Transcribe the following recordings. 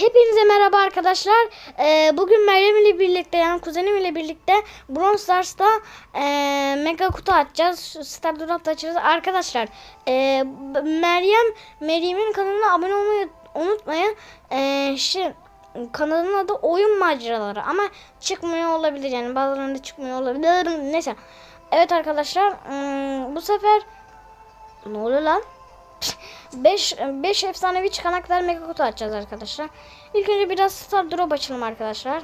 Hepinize merhaba arkadaşlar. Ee, bugün Meryem ile birlikte yani kuzenim ile birlikte Brawl Stars'ta e, mega kutu açacağız. Star Draft açacağız. Arkadaşlar e, Meryem Meryem'in kanalına abone olmayı unutmayın. E, şey, kanalın adı oyun maceraları ama çıkmıyor olabilir yani bazılarında çıkmıyor olabilir. Neyse. Evet arkadaşlar bu sefer ne oluyor lan? 5 5 efsanevi çıkanak kadar mega kutu açacağız arkadaşlar. İlk önce biraz Star Drop açalım arkadaşlar.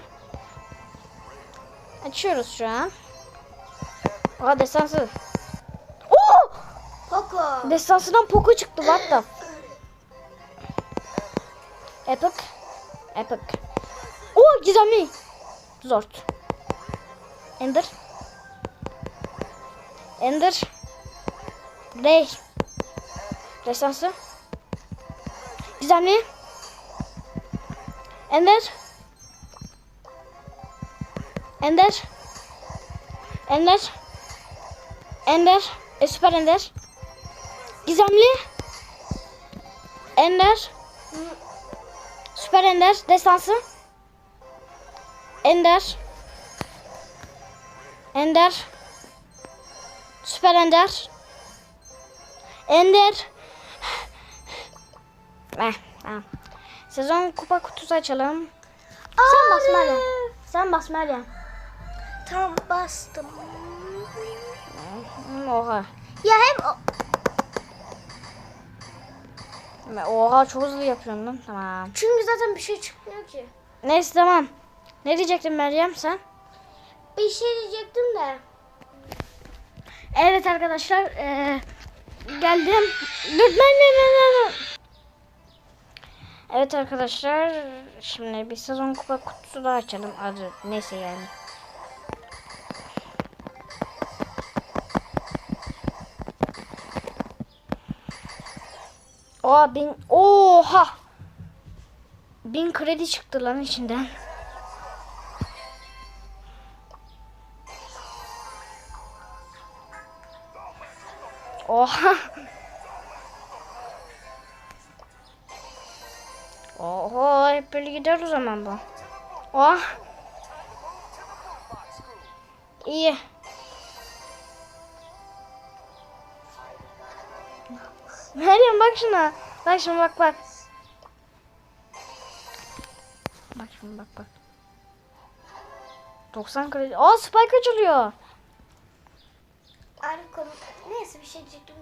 Açıyoruz şu an. Aa destansı. Oo! Poco. Destansıdan Poco çıktı what the. Epic. Epic. Oo gizemli. Zort. Ender. Ender. Ray. Destansı. Gizemli. Ender. Ender. Ender. Ender. E, süper Ender. Gizemli. Ender. Süper Ender. Destansı. Ender. Ender. Süper Ender. Ender. Eh, tamam. Sezon kupa kutusu açalım. Sen bas Meryem. Sen bas Meryem. Tam bastım. Oha. Ya hem o... Oha çok hızlı yapıyorsun lan. Tamam. Çünkü zaten bir şey çıkmıyor ki. Neyse tamam. Ne diyecektin Meryem sen? Bir şey diyecektim de. Evet arkadaşlar. eee, geldim. Dur ben ne ne, ne. Evet arkadaşlar. Şimdi bir sezon kupa kutusu daha açalım. Adı neyse yani. Oha bin oha bin kredi çıktı lan içinden. Oha. Hep böyle gider o zaman bu. Oh. İyi. Meryem bak şuna. Bak şuna bak bak. Bak şimdi bak bak. 90 kredi. Aa spike açılıyor. Aynı konu. Neyse bir şey diyecektim.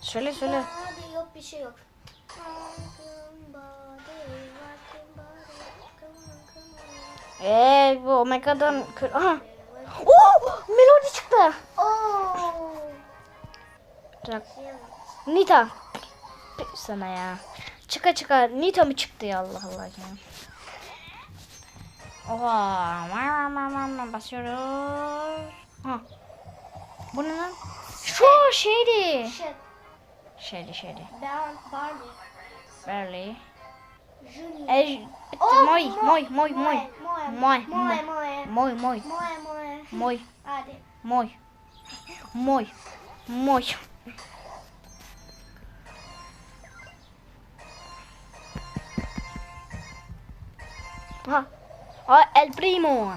Söyle söyle. Hadi yok bir şey yok. Eee bu Omega'dan. Aha. Oo! Melodi çıktı. Oo. Bak. Nita. Sana ya. Çıka çıka. Nita mı çıktı ya Allah Allah ya. Oha. Basıyoruz. Ha. Bu ne lan? Şu şeydi. Şey, Şeydi şeydi. ben Barbie. Barely. Ej, oh, moi, moi, moi, moi, moi, moi, moi, moi, moi, moi, moi, moi. Ah, oh, el primo.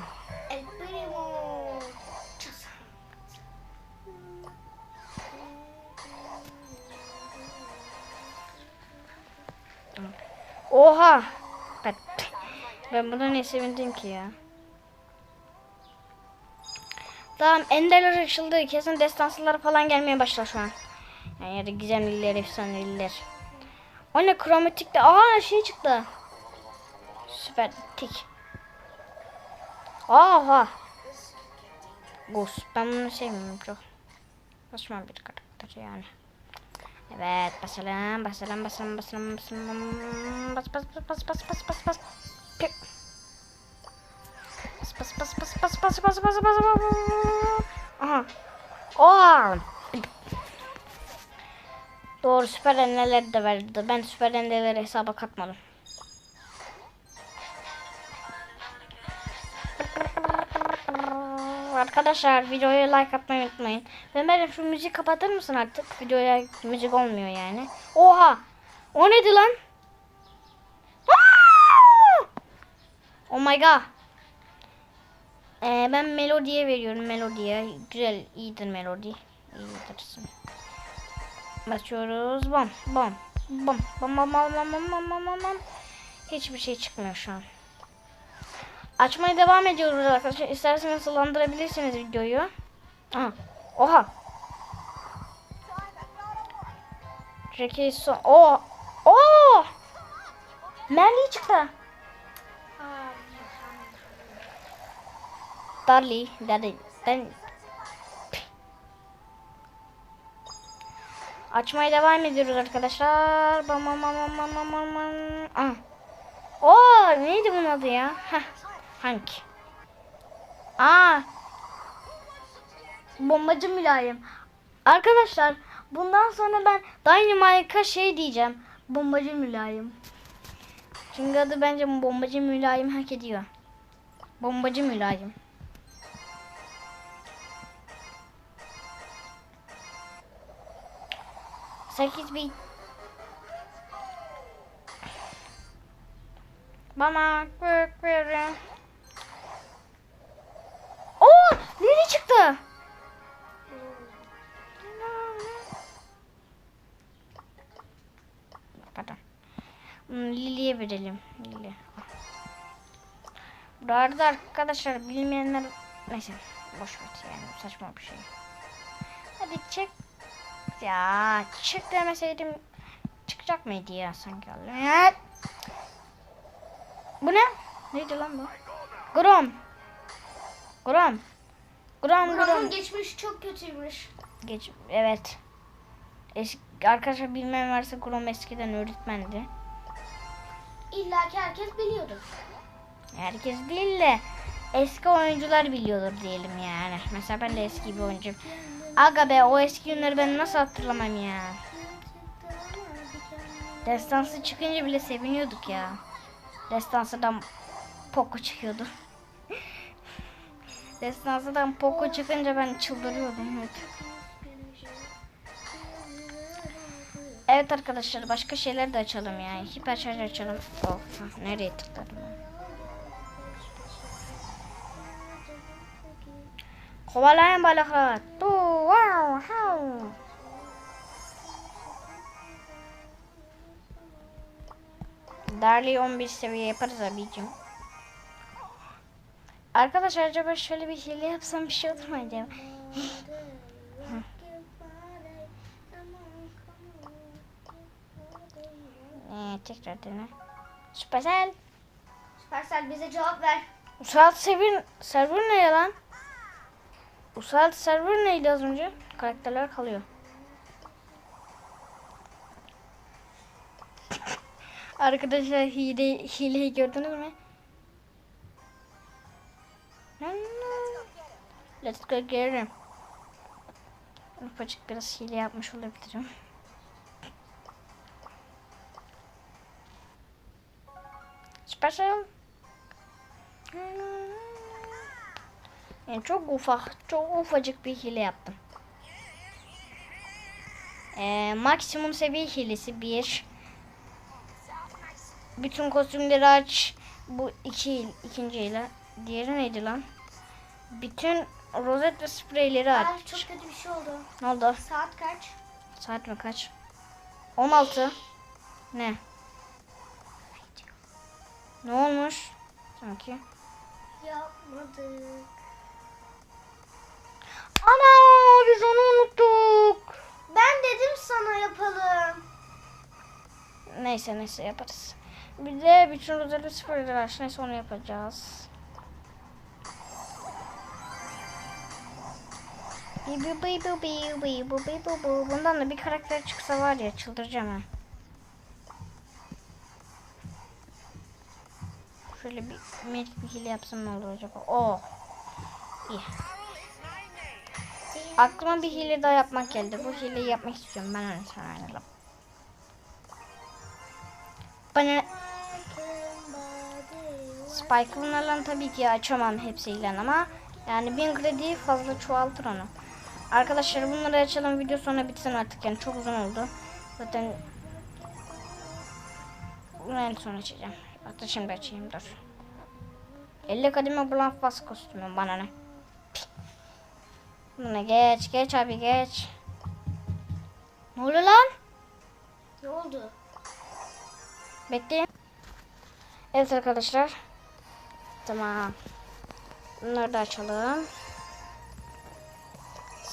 Oha. Ben, ben buna ne sevindim ki ya. Tamam enderler açıldı. Kesin destansılar falan gelmeye başlar şu an. Yani ya da gizemliler, efsaneliler. O ne kromatikte? Aa şey çıktı. Süper tik. Aha. Gus. Ben bunu sevmiyorum çok. Saçma bir karakter yani. Evet basalım basalım basalım basalım basalım bas bas bas bas bas bas bas bas bas bas bas bas bas bas bas bas bas bas aha Oha. Doğru süper enneleri de verdi. Ben süper enneleri hesaba katmadım. Arkadaşlar videoya like atmayı unutmayın. Ve Meryem şu müziği kapatır mısın artık? Videoya müzik olmuyor yani. Oha! O neydi lan? Oh my god. Ee, ben melodiye veriyorum melodiye. Güzel, iyidir melodi. İyidir. Basıyoruz. Bam, bam, bam, bam, bam, bam, bam, bam, bam, bam. Hiçbir şey çıkmıyor şu an. Açmaya devam ediyoruz arkadaşlar. İsterseniz hızlandırabilirsiniz videoyu. Aha. Oha. Jackie son. Oo. Oo. Merli çıktı. Aa, Darly. Darly. Ben Açmaya devam ediyoruz arkadaşlar. Bam bam bam bam bam bam. Ah. Oo, neydi bunun adı ya? Heh. Hangi? Aa. Bombacı mülayim. Arkadaşlar bundan sonra ben Dynamite'a şey diyeceğim. Bombacı mülayim. Çünkü adı bence bombacı mülayim hak ediyor. Bombacı mülayim. Sekiz bin. Bana kök verin. Lili çıktı. Pardon. Hmm, Lili'ye verelim. Lili. Bu arada arkadaşlar bilmeyenler neyse boş ver yani saçma bir şey. Hadi çek. Ya çık demeseydim çıkacak mıydı ya sanki? Evet. Bu ne? Neydi lan bu? Grom. Grom. Buranın Grom. geçmiş çok kötüymüş. Geç evet. Eski arkadaşlar bilmeyen varsa Grom eskiden öğretmendi. İlla ki herkes biliyordur. Herkes değil de eski oyuncular biliyordur diyelim yani. Mesela ben de eski bir oyuncuyum. Aga be o eski günleri ben nasıl hatırlamam ya. Destansı çıkınca bile seviniyorduk ya. Destansıdan Poco çıkıyordu. Destansıdan Poco çıkınca ben çıldırıyordum. Evet. Evet arkadaşlar başka şeyler de açalım yani. Hiper şarj açalım. Oh, nereye tıkladım? Kovalayan balıklar. Darly 11 seviye yaparız abicim. Arkadaşlar acaba şöyle bir hile yapsam bir şey olur mu acaba? ee, tekrar dene. Süpersel. Süpersel bize cevap ver. Usaltı server, server ne ya lan? Usaltı server neydi az önce? Karakterler kalıyor. Arkadaşlar hile, hileyi gördünüz mü? Let's go get him. Ufacık biraz hile yapmış olabilirim. Special. Yani çok ufak, çok ufacık bir hile yaptım. Ee, maksimum seviye hilesi bir. Bütün kostümleri aç. Bu iki ikinci hile. Diğeri neydi lan? Bütün rozet ve spreyleri Ay aç. çok kötü bir şey oldu. Ne oldu? Saat kaç? Saat mi kaç? 16. Ne? Ne olmuş? Sanki. Yapmadık. Ana biz onu unuttuk. Ben dedim sana yapalım. Neyse neyse yaparız. Bir de bütün rozet ve spreyleri aç. Neyse onu yapacağız. Bundan da bir karakter çıksa var ya çıldıracağım ha. Şöyle bir magic bir hile yapsam ne olur acaba? Oh. İyi. Aklıma bir hile daha yapmak geldi. Bu hileyi yapmak istiyorum. Ben öyle sana ayrılalım. Bana Spike'larla tabii ki açamam hepsiyle ama yani bin kredi fazla çoğaltır onu. Arkadaşlar bunları açalım video sonra bitsin artık yani çok uzun oldu. Zaten bunu en son açacağım. Hatta şimdi açayım dur. 50 kademe Blanc Bas kostümü bana ne? Bunu geç geç abi geç. Ne oluyor lan? Ne oldu? Bekleyin. Evet arkadaşlar. Tamam. Bunları da açalım.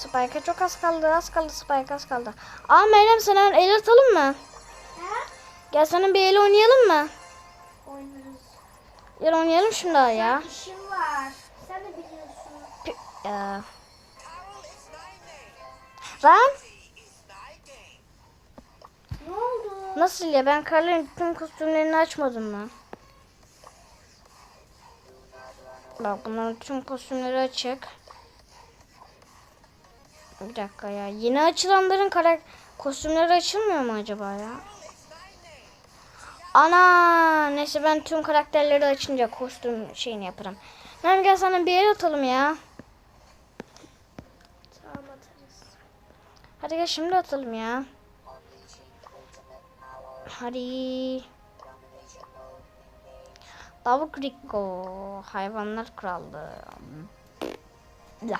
Spike'a çok az kaldı. Az kaldı Spike az kaldı. Aa Meryem sana el atalım mı? He? Gel sana bir el oynayalım mı? Oynarız. Gel oynayalım şimdi daha ya. İşim var. Sen de biliyorsun. Pi- ya. Lan Ne oldu? nasıl ya ben Karl'ın tüm kostümlerini açmadım mı? Bak bunların tüm kostümleri açık. Bir dakika ya. Yeni açılanların karak kostümleri açılmıyor mu acaba ya? Ana neyse ben tüm karakterleri açınca kostüm şeyini yaparım. Hem gel sana bir el atalım ya. Tamam atarız. Hadi gel şimdi atalım ya. Hadi. Tavuk Rico. Hayvanlar krallığı. Ya.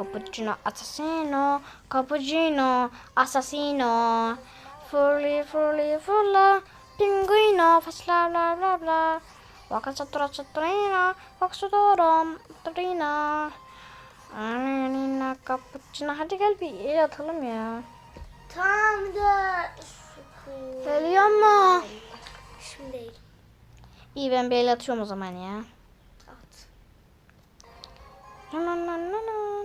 cappuccino assassino cappuccino assassino furli furli furla pinguino fasla bla bla bla waka satura saturina waksudorom trina Anina cappuccino hadi gel bir el atalım ya. Tamam da. Geliyor mu? Şimdi değil. İyi ben bir el atıyorum o zaman ya. At. Na na na na na.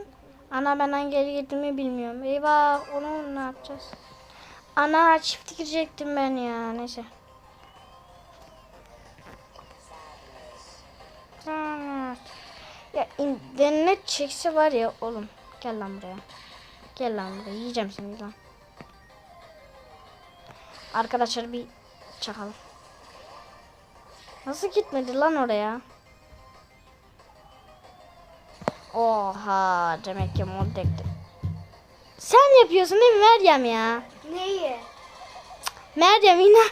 Ana ben hangi yere bilmiyorum. Eyvah onu ne yapacağız? Ana çift girecektim ben ya. Neyse. Ya internet çekse var ya oğlum. Gel lan buraya. Gel lan buraya. Yiyeceğim seni lan. Arkadaşlar bir çakalım. Nasıl gitmedi lan oraya? Oha demek ki mod ekti. Sen yapıyorsun değil mi Meryem ya? Neyi? Meryem inan.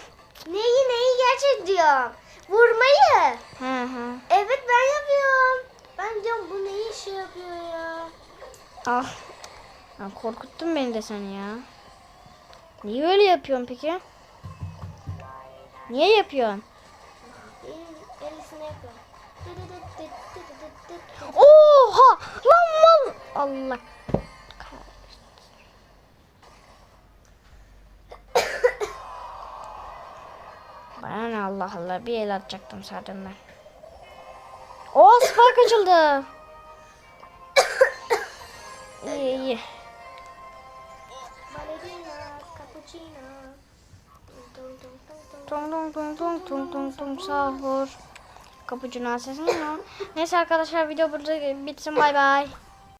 Neyi neyi gerçek diyorum. Vurmayı. Hı hı. Evet ben yapıyorum. Ben diyorum bu neyi işe yapıyor ya? Ah. Ya korkuttun beni de sen ya. Niye öyle yapıyorsun peki? Niye yapıyorsun? El, elisine yapıyorum. Oha! Lan mal! Allah. Bana ne Allah Allah bir el atacaktım zaten ben. Oo spark açıldı. iyi iyi. Tung tung tung tung tung tung tung sahur. Kapıcı nasılsın ya? Neyse arkadaşlar video burada bitsin bay bay.